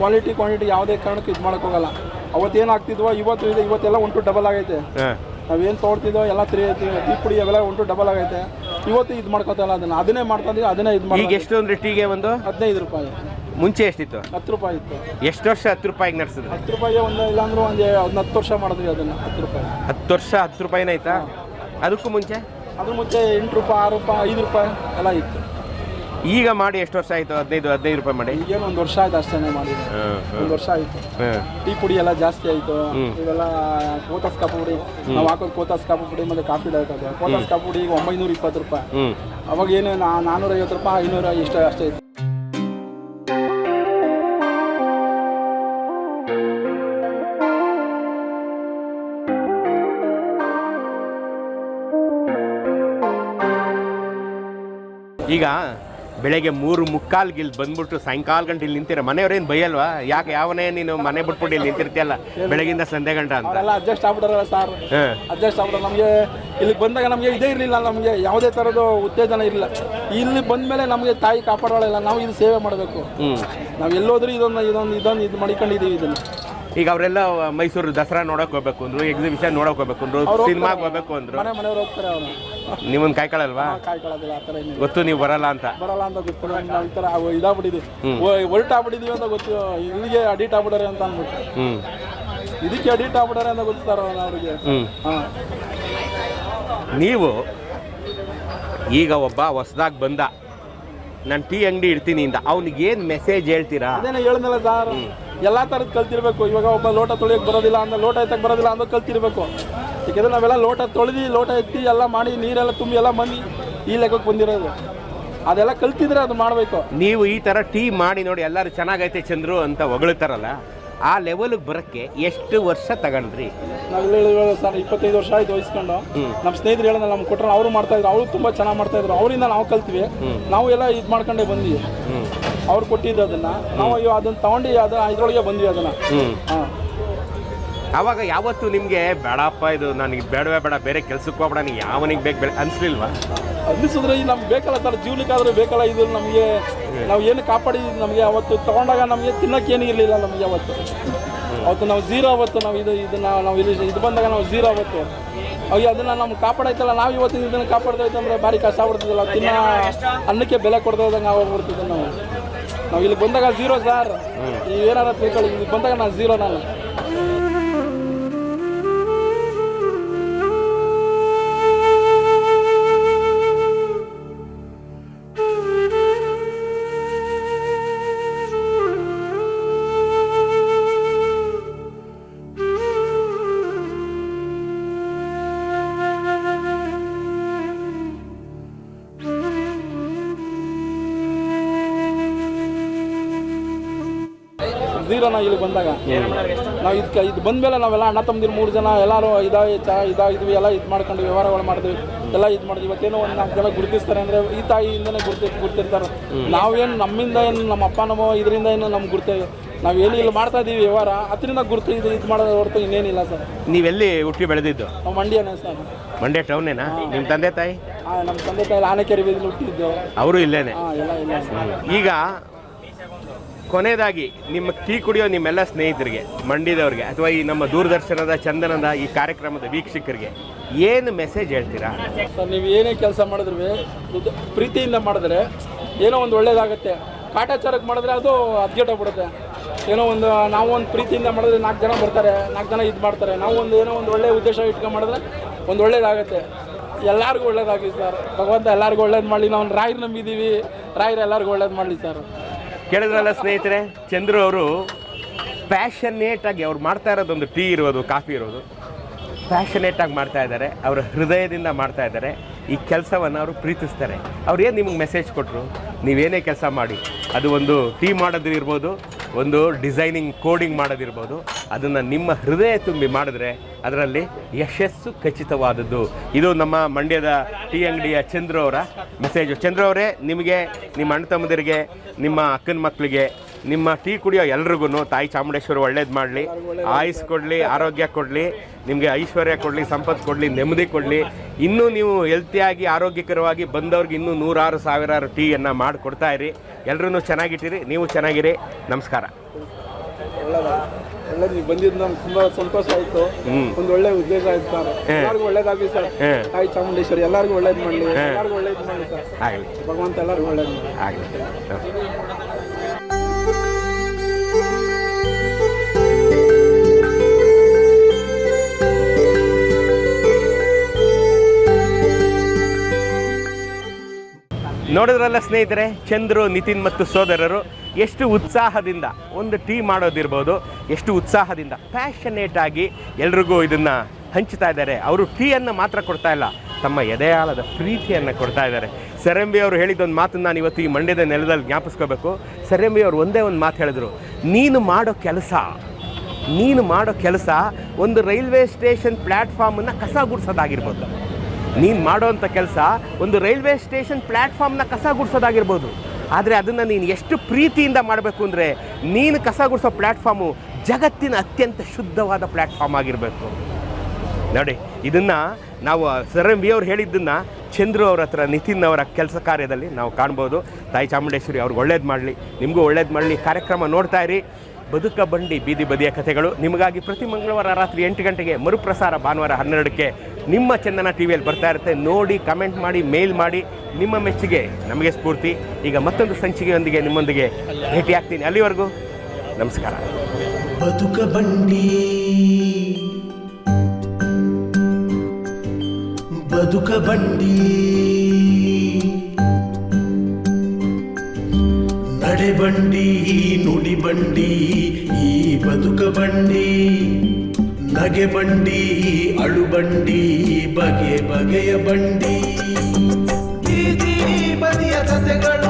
ಕ್ವಾಲಿಟಿ ಕ್ವಾಂಟಿಟಿ ಯಾವುದೇ ಕಾರಣಕ್ಕೂ ಇದು ಮಾಡಕ್ ಹೋಗಲ್ಲ. ಅವತ್ತೇನು ಆಗ್ತಿದ್ವೋ ಇವತ್ತು ಇದೆ ಇವತ್ತೆಲ್ಲ ಒಂಟು ಡಬಲ್ ಆಗೈತೆ. ನಾವೇನು ತೊಗೊಳ್ತಿದ್ದೋ ಎಲ್ಲ ತ್ರೀ ಟೀ ಪುಡಿ ಅವೆಲ್ಲ ಒಂಟು ಡಬಲ್ ಆಗೈತೆ. ಇವತ್ತು ಇದು ಮಾಡ್ಕೊತಲ್ಲ ಅದನ್ನ. ಅದನ್ನೇ ಮಾಡ್ತಾ ಇದೀವಿ ಅದನ್ನೇ ಇದು ಈಗ ಮಾಡಿ ಎಷ್ಟು ಅಂದ್ರೆ ಟೀಗೆ ಒಂದು ಹದಿನೈದು ರೂಪಾಯಿ. ಮುಂಚೆ ಎಷ್ಟಿತ್ತು? ಹತ್ತು ರೂಪಾಯಿ ಇತ್ತು. ಎಷ್ಟು ವರ್ಷ ಹತ್ತು ರೂಪಾಯಿಗೆ ನಡೆಸಿದ್ರು? ಹತ್ತು ರೂಪಾಯಿ ಒಂದು ಇಲ್ಲಾಂದ್ರೆ ಒಂದು ಒಂದು ಹತ್ತು ವರ್ಷ ಮಾಡಿದ್ವಿ ಅದನ್ನ ಹತ್ತು ರೂಪಾಯಿ. ಹತ್ತು ವರ್ಷ ಹತ್ತು ರೂಪಾಯಿನ ಆಯ್ತಾ? ಅದಕ್ಕೂ ಮುಂಚೆ? ಅದ್ರ ಮುಂಚೆ ಎಂಟು ರೂಪಾಯಿ ಆರು ರೂಪಾಯಿ ಐದು ರೂಪಾಯಿ ಎಲ್ಲ ಇತ್ತು. ಈಗ ಮಾಡಿ ಎಷ್ಟು ವರ್ಷ ಆಯ್ತು? ಹದಿನೈದು ಹದಿನೈದು ರೂಪಾಯಿ ಮಾಡಿ. ಈಗ ಒಂದು ವರ್ಷ ಆಯ್ತು ಅಷ್ಟೇ ಮಾಡಿದ್ರು ಒಂದು ವರ್ಷ ಆಯ್ತು. ಟೀ ಪುಡಿ ಎಲ್ಲ ಜಾಸ್ತಿ ಆಯ್ತು. ಇವೆಲ್ಲ ಕೋತಾಸ್ ಕಾಪು ಪುಡಿ. ನಾವು ಹಾಕೋದು ಕೋತಾಸ್ ಕಾಪು ಪುಡಿ ಮತ್ತು ಕಾಫಿ ಹಾಕೋದು ಕೋತಾಸ್ ಕಾಪು ಪುಡಿ ಈಗ ಒಂಬೈನೂರ ಇಪ್ಪತ್ತು ರೂಪಾಯಿ. ಅವಾಗ ಏನು ಐವತ್ತು ರೂಪಾಯಿ ಐನೂರ ಇಷ್ಟ ಅಷ್ಟೇ ಇತ್ತು. ಈಗ ಬೆಳಗ್ಗೆ ಮೂರು ಮುಕ್ಕಾಲ್ಗೆ ಇಲ್ಲಿ ಬಂದ್ಬಿಟ್ಟು ಸಾಯಂಕಾಲ ಗಂಟೆ ಇಲ್ಲಿ ನಿಂತಿರ ಮನೆಯವ್ರೇನು ಬೈಯಲ್ವಾ? ಯಾಕೆ ಯಾವನೇ ನೀನು ಮನೆ ಬಿಟ್ಬಿಟ್ಟು ಇಲ್ಲಿ ನಿಂತಿರ್ತೀಯಲ್ಲ? ಬೆಳಗಿಂದ ಸಂಧೆ ಗಂಟ ಅಂತ. ಎಲ್ಲ ಅಡ್ಜಸ್ಟ್ ಆಗ್ಬಿಟ್ಟಾರಲ್ಲ ಸರ್ ಅಡ್ಜಸ್ಟ್ ಆಗ್ಬಿಟ್ರೆ ನಮಗೆ ಇಲ್ಲಿಗೆ ಬಂದಾಗ ನಮಗೆ ಇದೇ ಇರಲಿಲ್ಲ ನಮಗೆ ಯಾವುದೇ ಥರದ್ದು ಉತ್ತೇಜನ ಇರಲಿಲ್ಲ. ಇಲ್ಲಿ ಬಂದ ಮೇಲೆ ನಮಗೆ ತಾಯಿ ಕಾಪಾಡೋಳಿಲ್ಲ ನಾವು ಇದು ಸೇವೆ ಮಾಡಬೇಕು. ನಾವು ಎಲ್ಲೋದ್ರೂ ಇದೊಂದು ಇದೊಂದು ಇದೊಂದು ಇದು ಮಾಡ್ಕೊಂಡಿದ್ದೀವಿ ಇದನ್ನು. ಈಗ ಅವರೆಲ್ಲ ಮೈಸೂರು ದಸರಾ ನೋಡಕ್ ಹೋಗ್ಬೇಕು ಅಂದ್ರು ಎಕ್ಸಿಬಿಷನ್ ನೋಡಕ್ ಹೋಗ್ಬೇಕು ಅಂದ್ರು ಸಿನಿಮಾಗ್ ಹೋಗ್ಬೇಕು ಅಂದ್ರು. ಮನೆ ಮನೆಯವ್ರು ಹೋಗ್ತಾರೆ ಅವ್ರು. ನಿಮ್ಮನ್ನ ಕಾಯ್ಕೊಳ್ಳಲ್ವಾ ಕಾಯ್ಕೊಳ್ಳೋದಿಲ್ಲ ಆ ಥರ ಏನಿಲ್ಲ. ಗೊತ್ತು ನೀವು ಬರಲ್ಲ ಅಂತ. ಬರಲ್ಲ ಅಂತ ಗೊತ್ತು ಥರ ಇದಾಗ್ಬಿಟ್ಟಿದ್ವಿ ಹೊರಟಾಗ್ಬಿಟ್ಟಿದೀವಿ ಅಂತ ಗೊತ್ತು ಇಲ್ಲಿಗೆ ಅಡಿಟ್ ಆಗ್ಬಿಡಾರೆ ಅಂತ ಅಂದ್ಬಿಟ್ಟು. ಹ್ಞೂ ಇದಕ್ಕೆ ಅಡಿಟ್ ಆಗ್ಬಿಟ್ಟಾರೆ ಅಂತ ಗೊತ್ತಾರ ಅವ್ರಿಗೆ? ಹ್ಞೂ ಹಾಂ. ನೀವು ಈಗ ಒಬ್ಬ ಹೊಸದಾಗ್ ಬಂದ. ನಾನು ಟೀ ಅಂಗಡಿ ಇಡ್ತೀನಿ ಅಂತ. ಅವ್ನಿಗೆ ಏನು ಮೆಸೇಜ್ ಹೇಳ್ತೀರಾ? ಅದೇನೇ ಹೇಳಿದ್ನಲ್ಲ ಸರ್ ಎಲ್ಲ ಥರದ್ದು ಕಲ್ತಿರ್ಬೇಕು. ಇವಾಗ ಒಬ್ಬ ಲೋಟ ತೊಳೆಯೋಕ್ಕೆ ಬರೋದಿಲ್ಲ ಅಂದ್ರೆ ಲೋಟ ಎತ್ತಕ್ಕೆ ಬರೋದಿಲ್ಲ ಅಂದ್ರೆ ಕಲ್ತಿರ್ಬೇಕು. ಯಾಕೆಂದ್ರೆ ನಾವೆಲ್ಲ ಲೋಟ ತೊಳೆದು, ಲೋಟ ಎತ್ತಿ ಎಲ್ಲ ಮಾಡಿ, ನೀರೆಲ್ಲ ತುಂಬಿ ಎಲ್ಲ ಮಂದಿ ಈ ಲೆಕ್ಕಕ್ಕೆ ಬಂದಿರೋದು. ಅದೆಲ್ಲ ಕಲ್ತಿದ್ರೆ ಅದು ಮಾಡಬೇಕು. ನೀವು ಈ ಥರ ಟೀ ಮಾಡಿ ನೋಡಿ ಎಲ್ಲರೂ ಚೆನ್ನಾಗೈತೆ ಚಂದ್ರು ಅಂತ ಹೊಗಳ್ತಾರಲ್ಲ. ಆ ಲೆವೆಲ್ಗೆ ಬರೋಕ್ಕೆ ಎಷ್ಟು ವರ್ಷ ತಗೊಂಡ್ರಿ? ನಾವು ಸರ್ ಇಪ್ಪತ್ತೈದು ವರ್ಷ ಆಯ್ತು ವಹಿಸ್ಕೊಂಡು. ನಮ್ಮ ಸ್ನೇಹಿತರು ಹೇಳಿದ್ರೆ ನಮ್ಗೆ ಕೊಟ್ಟರೆ ಅವರು ಮಾಡ್ತಾ ಇದ್ರು. ಅವರು ತುಂಬ ಚೆನ್ನಾಗಿ ಮಾಡ್ತಾ ಇದ್ರು. ಅವರಿಂದ ನಾವು ಕಲ್ತೀವಿ. ನಾವು ಎಲ್ಲ ಇದು ಮಾಡ್ಕೊಂಡೇ ಬಂದ್ವಿ. ಅವ್ರು ಕೊಟ್ಟಿದ್ದು ಅದನ್ನ. ನಾವು ಅಯ್ಯೋ ಅದನ್ನ ತಗೊಂಡು ಅದು ಇದ್ರೊಳಗೆ ಬಂದ್ವಿ ಅದನ್ನ. ಹಾಂ. ಆವಾಗ ಯಾವತ್ತು ನಿಮಗೆ ಬೇಡಪ್ಪ ಇದು ನನಗೆ ಬೇಡವೇ ಬೇಡ ಬೇರೆ ಕೆಲ್ಸಕ್ಕೆ ಹೋಗ್ಬೇಡ ನೀನು ಯಾವನಿಗೆ ಬೇಕು ಬೇಡ ಅನಿಸ್ಲಿಲ್ವಾ? ಅನ್ನಿಸಿದ್ರೆ ಈಗ ನಮ್ಗೆ ಬೇಕಲ್ಲ ಸರ್ ಜೀವನಕ್ಕಾದ್ರೆ ಬೇಕಲ್ಲ ಇದು ನಮಗೆ ನಾವು ಏನು ಕಾಪಾಡಿದ್ವಿ ನಮಗೆ ಅವತ್ತು ತಗೊಂಡಾಗ ನಮಗೆ ತಿನ್ನಕ್ಕೆ ಏನೂ ಇರಲಿಲ್ಲ ನಮಗೆ ಅವತ್ತು ಅವತ್ತು ನಾವು ಝೀರೋ ಅವತ್ತು ನಾವು ಇದು ಇದನ್ನು ನಾವು ಇಲ್ಲಿ ಇದು ಬಂದಾಗ ನಾವು ಝೀರೋ ಅವತ್ತು. ಅಯ್ಯೋ ಅದನ್ನು ನಮ್ಗೆ ಕಾಪಾಡೈತಲ್ಲ ನಾವು ಇವತ್ತು ಇದನ್ನು ಕಾಪಾಡ್ದೈತೆ ಅಂದರೆ ಭಾರಿ ಕಷ್ಟ ಆಗ್ಬಿಡ್ತದಲ್ಲ ತಿನ್ನ ಅನ್ನಕ್ಕೆ ಬೆಲೆ ಕೊಡ್ತಾ ಹೋದಂಗೆ ಆಗೋಗ್ಬಿಡ್ತಿದ್ದೆ ನಾವು. ನಾವು ಇಲ್ಲಿ ಬಂದಾಗ ಝೀರೋ ಸರ್. ನೀವು ಏನಾರ ತಿಳ್ಕೊಳ್ಳಿ ಇಲ್ಲಿ ಬಂದಾಗ ನಾನು ಝೀರೋ ನಾನು ಝೀರೋ ನಾವು ಇಲ್ಲಿ ಬಂದಾಗ. ನಾವು ಇದಕ್ಕೆ ಇದು ಬಂದಮೇಲೆ ನಾವೆಲ್ಲ ಅಣ್ಣ ತಮ್ಮದಿರು ಮೂರು ಜನ ಎಲ್ಲರೂ ಇದಾಗಿ ಚಾ ಇದಾಗಿದ್ವಿ ಎಲ್ಲ ಇದು ಮಾಡ್ಕೊಂಡು ವ್ಯವಹಾರಗಳು ಮಾಡಿದ್ವಿ ಎಲ್ಲ ಇದು ಮಾಡಿದ್ವಿ. ಇವತ್ತೇನೋ ಒಂದು ನಾಲ್ಕು ಜನ ಗುರುತಿಸ್ತಾರೆ ಅಂದರೆ ಈ ತಾಯಿಯಿಂದನೇ ಗುರ್ತಿ ಗುರ್ತಿರ್ತಾರೆ. ನಾವೇನು ನಮ್ಮಿಂದ ಏನು ನಮ್ಮ ಅಪ್ಪ ನಮ್ಮ ಇದರಿಂದ ಏನು ನಮ್ಗೆ ಗುರುತೇವೆ ನಾವು ಏನು ಇಲ್ಲಿ ಮಾಡ್ತಾ ಇದ್ದೀವಿ ವ್ಯವಹಾರ ಅದರಿಂದ ಗುರುತು ಇದು ಇದು ಮಾಡೋದು ಹೊರತು ಇನ್ನೇನಿಲ್ಲ ಸರ್. ನೀವೆಲ್ಲಿ ಹುಟ್ಟಿ ಬೆಳೆದಿದ್ದು? ನಾವು ಮಂಡ್ಯನೇ ಸರ್. ಮಂಡ್ಯ ಟೌನೇನಾ? ನಿಮ್ಮ ತಂದೆ ತಾಯಿ? ನಮ್ಮ ತಂದೆ ತಾಯಿ ಆನೆಕೆರೆ ಬೀದಿಲಿ ಹುಟ್ಟಿದ್ದು. ಅವರು ಇಲ್ಲೇನೆ. ಹಾಂ ಎಲ್ಲ ಇಲ್ಲ ಈಗ ಕೊನೆಯದಾಗಿ ನಿಮ್ಮ ಟೀ ಕುಡಿಯೋ ನಿಮ್ಮೆಲ್ಲ ಸ್ನೇಹಿತರಿಗೆ, ಮಂಡ್ಯದವ್ರಿಗೆ, ಅಥವಾ ಈ ನಮ್ಮ ದೂರದರ್ಶನದ ಚಂದನದ ಈ ಕಾರ್ಯಕ್ರಮದ ವೀಕ್ಷಕರಿಗೆ ಏನು ಮೆಸೇಜ್ ಹೇಳ್ತೀರಾ? ಸರ್, ನೀವು ಏನೇ ಕೆಲಸ ಮಾಡಿದ್ರು ಪ್ರೀತಿಯಿಂದ ಮಾಡಿದ್ರೆ ಏನೋ ಒಂದು ಒಳ್ಳೇದಾಗುತ್ತೆ. ಕಾಟಾಚಾರಕ್ಕೆ ಮಾಡಿದ್ರೆ ಅದು ಬಿಡುತ್ತೆ. ಏನೋ ಒಂದು, ನಾವು ಒಂದು ಪ್ರೀತಿಯಿಂದ ಮಾಡಿದ್ರೆ ನಾಲ್ಕು ಜನ ಬರ್ತಾರೆ, ನಾಲ್ಕು ಜನ ಇದು ಮಾಡ್ತಾರೆ. ನಾವು ಒಂದು ಏನೋ ಒಂದು ಒಳ್ಳೆಯ ಉದ್ದೇಶ ಇಟ್ಕೊಂಡು ಮಾಡಿದ್ರೆ ಒಂದು ಒಳ್ಳೇದಾಗುತ್ತೆ. ಎಲ್ಲರಿಗೂ ಒಳ್ಳೇದಾಗಲಿ ಸರ್. ಭಗವಂತ ಎಲ್ಲರಿಗೂ ಒಳ್ಳೇದು ಮಾಡಲಿ. ನಾವು ರಾಯರು ನಂಬಿದ್ದೀವಿ ರಾಯರು ಎಲ್ಲರಿಗೂ ಒಳ್ಳೇದು ಮಾಡಲಿ ಸರ್. ಕೇಳಿದ್ರಲ್ಲ ಸ್ನೇಹಿತರೆ, ಚಂದ್ರು ಅವರು ಪ್ಯಾಷನೇಟಾಗಿ ಅವ್ರು ಮಾಡ್ತಾ ಇರೋದೊಂದು ಟೀ ಇರೋದು ಕಾಫಿ ಇರೋದು. ಪ್ಯಾಷನೇಟಾಗಿ ಮಾಡ್ತಾ ಇದ್ದಾರೆ, ಅವರ ಹೃದಯದಿಂದ ಮಾಡ್ತಾ ಇದ್ದಾರೆ. ಈ ಕೆಲಸವನ್ನು ಅವರು ಪ್ರೀತಿಸ್ತಾರೆ. ಅವ್ರು ಏನು ನಿಮಗೆ ಮೆಸೇಜ್ ಕೊಟ್ಟರು ನೀವೇನೇ ಕೆಲಸ ಮಾಡಿ, ಅದು ಒಂದು ಟೀ ಮಾಡೋದು ಇರ್ಬೋದು ಒಂದು ಡಿಸೈನಿಂಗ್, ಕೋಡಿಂಗ್ ಮಾಡೋದಿರ್ಬೋದು. ಅದನ್ನು ನಿಮ್ಮ ಹೃದಯ ತುಂಬಿ ಮಾಡಿದ್ರೆ ಅದರಲ್ಲಿ ಯಶಸ್ಸು ಖಚಿತವಾದದ್ದು. ಇದು ನಮ್ಮ ಮಂಡ್ಯದ ಟೀ ಅಂಗಡಿಯ ಚಂದ್ರು ಅವರ ಮೆಸೇಜು. ಚಂದ್ರ ಅವರೇ, ನಿಮಗೆ, ನಿಮ್ಮ ಅಣ್ಣ ತಮ್ಮದಿರಿಗೆ, ನಿಮ್ಮ ಅಕ್ಕನ ಮಕ್ಕಳಿಗೆ ನಿಮ್ಮ ಟೀ ಕುಡಿಯೋ ಎಲ್ರಿಗೂ ತಾಯಿ ಚಾಮುಂಡೇಶ್ವರಿ ಒಳ್ಳೇದು ಮಾಡಲಿ. ಆಯುಸ್ ಕೊಡಲಿ ಆರೋಗ್ಯ ಕೊಡಲಿ ನಿಮಗೆ ಐಶ್ವರ್ಯ ಕೊಡಲಿ ಸಂಪತ್ತು ಕೊಡಲಿ ನೆಮ್ಮದಿ ಕೊಡಲಿ. ಇನ್ನೂ ನೀವು ಹೆಲ್ತಿಯಾಗಿ ಆರೋಗ್ಯಕರವಾಗಿ ಬಂದವ್ರಿಗೆ ಇನ್ನೂ ನೂರಾರು ಸಾವಿರಾರು ಟೀಯನ್ನು ಮಾಡಿಕೊಡ್ತಾ ಇರಿ. ಎಲ್ಲರೂ ಚೆನ್ನಾಗಿಟ್ಟಿರಿ ನೀವು ಚೆನ್ನಾಗಿರಿ. ನಮಸ್ಕಾರ. ನೀವು ಬಂದಿದ್ದು ನಮ್ಗೆ ತುಂಬ ಸಂತೋಷ ಆಯಿತು. ಒಂದು ಒಳ್ಳೆ ಉದ್ದೇಶ ಆಯ್ತು ಸರ್. ಎಲ್ಲರಿಗೂ ಒಳ್ಳೇದಾಗಲಿ ಸರ್. ತಾಯಿ ಚಾಮುಂಡೇಶ್ವರಿ ಎಲ್ಲರಿಗೂ ಒಳ್ಳೇದು ಮಾಡಲಿ. ಎಲ್ಲರಿಗೂ ಒಳ್ಳೇದು ಸರ್. ಭಗವಂತ ಎಲ್ಲರಿಗೂ ಒಳ್ಳೇದು ಆಗಲಿ. ನೋಡಿದ್ರಲ್ಲ ಸ್ನೇಹಿತರೆ, ಚಂದ್ರು, ನಿತಿನ್ ಮತ್ತು ಸೋದರರು ಎಷ್ಟು ಉತ್ಸಾಹದಿಂದ, ಒಂದು ಟೀ ಮಾಡೋದಿರ್ಬೋದು, ಎಷ್ಟು ಉತ್ಸಾಹದಿಂದ ಪ್ಯಾಷನೇಟ್ ಆಗಿ ಎಲ್ರಿಗೂ ಇದನ್ನು ಹಂಚ್ತಾ ಇದ್ದಾರೆ. ಅವರು ಟೀಯನ್ನು ಮಾತ್ರ ಕೊಡ್ತಾ ಇಲ್ಲ, ತಮ್ಮ ಎದೆಯಾಳದ ಪ್ರೀತಿಯನ್ನು ಕೊಡ್ತಾ ಇದ್ದಾರೆ. ಸರಂಬಿ ಅವರು ಹೇಳಿದ್ದೊಂದು ಮಾತನ್ನು ನಾನು ಇವತ್ತು ಈ ಮಂಡ್ಯದ ನೆಲದಲ್ಲಿ ಜ್ಞಾಪಿಸ್ಕೋಬೇಕು. ಸರಂಬಿ ಅವರು ಒಂದೇ ಒಂದು ಮಾತು ಹೇಳಿದ್ರು, ನೀನು ಮಾಡೋ ಕೆಲಸ, ನೀನು ಮಾಡೋ ಕೆಲಸ ಒಂದು ರೈಲ್ವೆ ಸ್ಟೇಷನ್ ಪ್ಲ್ಯಾಟ್ಫಾರ್ಮನ್ನು ಕಸ ಗುಡಿಸೋದಾಗಿರ್ಬೋದು. ನೀನು ಮಾಡೋವಂಥ ಕೆಲಸ ಒಂದು ರೈಲ್ವೆ ಸ್ಟೇಷನ್ ಪ್ಲ್ಯಾಟ್ಫಾರ್ಮ್ನ ಕಸ ಗುಡಿಸೋದಾಗಿರ್ಬೋದು. ಆದರೆ ಅದನ್ನು ನೀನು ಎಷ್ಟು ಪ್ರೀತಿಯಿಂದ ಮಾಡಬೇಕು ಅಂದರೆ ನೀನು ಕಸ ಗುಡಿಸೋ ಪ್ಲ್ಯಾಟ್ಫಾರ್ಮು ಜಗತ್ತಿನ ಅತ್ಯಂತ ಶುದ್ಧವಾದ ಪ್ಲ್ಯಾಟ್ಫಾರ್ಮ್ ಆಗಿರಬೇಕು. ನೋಡಿ, ಇದನ್ನು ನಾವು, ಸರ್ ಎಂ ವಿ ಅವ್ರು ಹೇಳಿದ್ದನ್ನು ಚಂದ್ರು ಅವ್ರ ಹತ್ರ, ನಿತಿನ್ ಅವರ ಕೆಲಸ ಕಾರ್ಯದಲ್ಲಿ ನಾವು ಕಾಣ್ಬೋದು. ತಾಯಿ ಚಾಮುಂಡೇಶ್ವರಿ ಅವ್ರಿಗೆ ಒಳ್ಳೇದು ಮಾಡಲಿ. ನಿಮಗೂ ಒಳ್ಳೇದು ಮಾಡಲಿ. ಕಾರ್ಯಕ್ರಮ ನೋಡ್ತಾ ಇರಿ. ಬದುಕ ಬಂಡಿ ಬೀದಿ ಬದಿಯ ಕಥೆಗಳು. ನಿಮಗಾಗಿ ಪ್ರತಿ ಮಂಗಳವಾರ ರಾತ್ರಿ ಎಂಟು ಗಂಟೆಗೆ ಮರುಪ್ರಸಾರ ಭಾನುವಾರ ಹನ್ನೆರಡಕ್ಕೆ ನಿಮ್ಮ ಚಂದನ ಟಿ ವಿಯಲ್ಲಿ ಬರ್ತಾ ಇರುತ್ತೆ, ನೋಡಿ ಕಮೆಂಟ್ ಮಾಡಿ ಮೇಲ್ ಮಾಡಿ, ನಿಮ್ಮ ಮೆಚ್ಚುಗೆ ನಮಗೆ ಸ್ಫೂರ್ತಿ. ಈಗ ಮತ್ತೊಂದು ಸಂಚಿಕೆಯೊಂದಿಗೆ ನಿಮ್ಮೊಂದಿಗೆ ಭೇಟಿ ಆಗ್ತೀನಿ. ಅಲ್ಲಿವರೆಗೂ ನಮಸ್ಕಾರ. ಬದುಕ ಬಂಡಿ. ಬದುಕ ಬಂಡಿ. ನಡೆ ಬಂಡಿ, ನುಡಿ ಬಂಡಿ, ಈ ಬದುಕ ಬಂಡಿ. ನಗೆ ಬಂಡಿ ಅಳು ಬಂಡಿ ಬಗೆ ಬಗೆಯ ಬಂಡಿ. ಬೀದಿ ಬದಿಯ ಕಥೆಗಳು